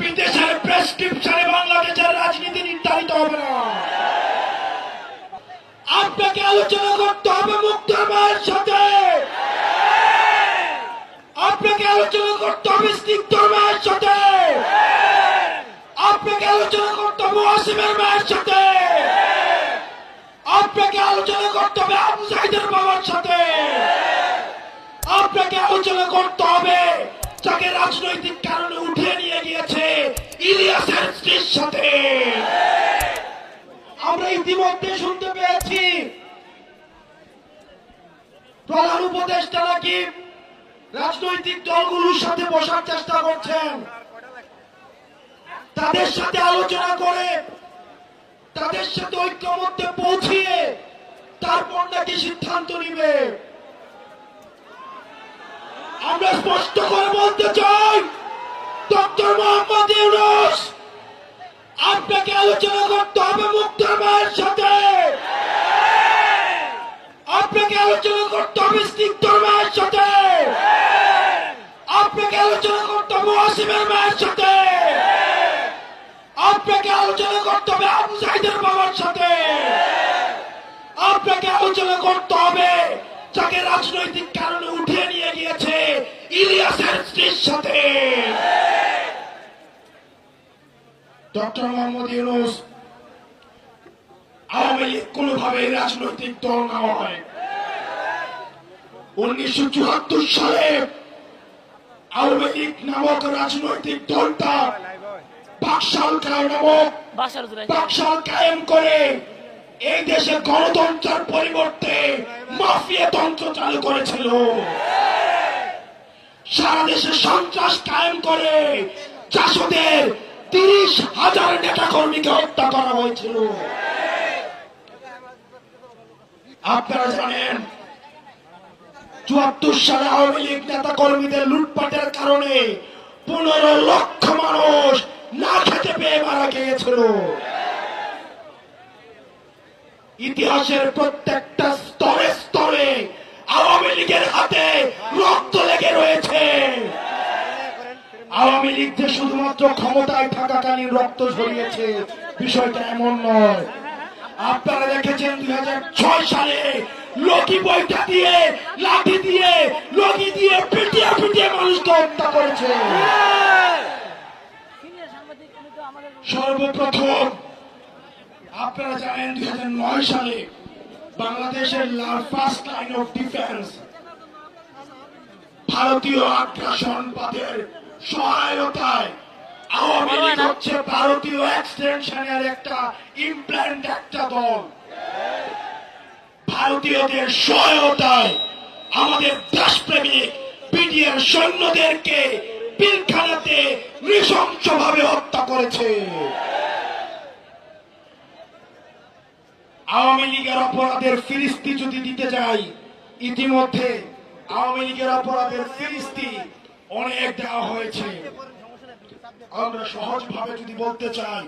বিদেশের প্রেসক্রিপশনে বাংলাদেশের রাজনীতি নির্ধারিত হবে না। আপনাকে আলোচনা করতে হবে মুক্তার মায়ের সাথে। আপনাকে আলোচনা করতে হবে স্নিগ্ধর মায়ের সাথে। আপনাকে আলোচনা করতে হবে ওয়াসিমের মায়ের সাথে। আপনাকে আলোচনা করতে হবে আবু সাইদের বাবার সাথে। আপনাকে আলোচনা করতে হবে যাকে রাজনৈতিক ইলিয়াসের সাথে। আমরা ইতিমধ্যে শুনতে পেয়েছি। প্রধান উপদেষ্টা নাকি রাজনৈতিক দলগুলোর সাথে বসার চেষ্টা করছেন। তাদের সাথে আলোচনা করে, তাদের সাথে ঐক্যমত্যে পৌঁছিয়ে তারপর নাকি সিদ্ধান্ত নিবে। আমরা স্পষ্ট করে বলতে চাই ডক্টর মোহাম্মদ ইউনুস, আপনাকে আলোচনা করতে হবে মুক্তার মায়ের সাথে। আপনাকে আলোচনা করতে হবে স্নিগ্ধর মায়ের সাথে। আপনাকে আলোচনা করতে হবে ওয়াসিমের মায়ের সাথে। আপনাকে আলোচনা করতে হবে আবু সাইদের বাবার সাথে। আপনাকে আলোচনা করতে হবে যাকে রাজনৈতিক কারণে উঠিয়ে নিয়ে গিয়েছে ইলিয়াসের স্ত্রীর সাথে। ডক্টর মোহাম্মদ ইউনুস আওয়ামী লীগ কোনোভাবে রাজনৈতিক দল না হয়। উনিশশো চুয়াত্তর সালে আওয়ামী লীগ নামক রাজনৈতিক দলটা বাকশাল কায় নামক বাকশাল কায়েম করে এই দেশে গণতন্ত্রের পরিবর্তে মাফিয়া তন্ত্র চালু করেছিল। সারা দেশে সন্ত্রাস কায়েম করে চাষদের তিরিশ হাজার নেতা কর্মীকে হত্যা করা হয়েছিল। আপনারা জানেন, চুয়াত্তর সালে আওয়ামী লীগ নেতা কর্মীদের লুটপাটের কারণে পনেরো লক্ষ মানুষ না খেতে পেয়ে মারা গিয়েছিল। ইতিহাসের প্রত্যেকটা আওয়ামী লীগ যে শুধুমাত্র ক্ষমতায় থাকাকালীন রক্ত ঝরিয়েছে, বিষয়টা এমন নয়। আপনারা দেখেছেন দুই সালে লগি বইটা দিয়ে, লাঠি দিয়ে, লগি দিয়ে পিটিয়ে পিটিয়ে মানুষকে হত্যা করেছে। সর্বপ্রথম, আপনারা জানেন দুই নয় সালে বাংলাদেশের ফার্স্ট লাইন অফ ডিফেন্স ভারতীয় আগ্রাসনবাদের সহায়তায় আওয়ামী লীগ হচ্ছে ভারতীয় এক্সটেনশনের একটা ইমপ্ল্যান্ট একটা দল। ভারতীয়দের সহায়তায় আমাদের দেশপ্রেমিক বিডিআর সৈন্যদেরকে পিলখানাতে নৃশংসভাবে হত্যা করেছে। আওয়ামী লীগের অপরাধের ফিরিস্তি যদি দিতে যাই ইতিমধ্যে আওয়ামী লীগের অপরাধের ফিরিস্তি অনেক দেওয়া হয়েছে। আমরা সহজভাবে যদি বলতে চাই,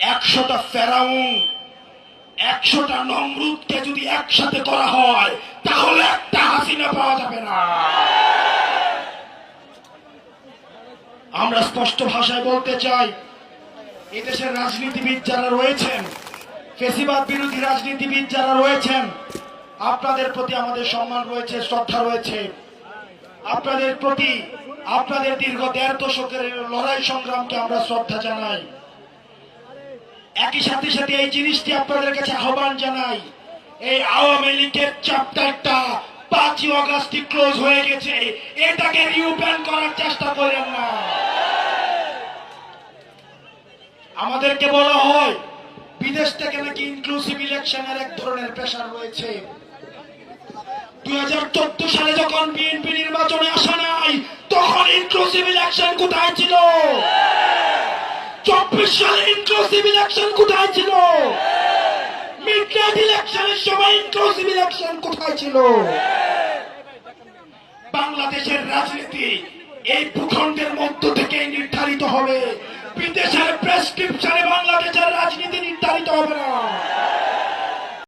একশোটা ফেরাউন, একশোটা নমরুদকে যদি একসাথে করা হয়, তাহলে একটা হাসিনা পাওয়া যাবে না। আমরা স্পষ্ট ভাষায় বলতে চাই, এদেশের রাজনীতিবিদ যারা রয়েছেন, ফেসিবাদ বিরোধী রাজনীতিবিদ যারা রয়েছেন, আপনাদের প্রতি আমাদের সম্মান রয়েছে, শ্রদ্ধা রয়েছে। আপনাদের প্রতি আপনাদের দীর্ঘ দেড় দশকের লড়াই সংগ্রামকে আমরা শ্রদ্ধা জানাই। একই সাথে সাথে এই জিনিসটি আপনাদের কাছে আহ্বান জানাই, এই আওয়ামী লীগের চ্যাপ্টারটা পাঁচই অগাস্টই ক্লোজ হয়ে গেছে। এটাকে রিওপেন করার চেষ্টা করেন না। আমাদেরকে বলা হয়, বিদেশ থেকে নাকি ইনক্লুসিভ ইলেকশনের এক ধরনের প্রেশার রয়েছে। দুই সালে যখন বিএনপি নির্বাচনে আসা নাই, তখন ইনক্লুসিভ ইলেকশন কোথায় ছিল? চব্বিশ সালে ইনক্লুসিভ ইলেকশন কোথায় ছিল? মিডনাইট ইলেকশনের সময় ইনক্লুসিভ ইলেকশন কোথায় ছিল? বাংলাদেশের রাজনীতি এই ভূখণ্ডের মধ্য থেকে নির্ধারিত হবে। বিদেশের প্রেসক্রিপশনে বাংলাদেশের রাজনীতি নির্ধারিত হবে না।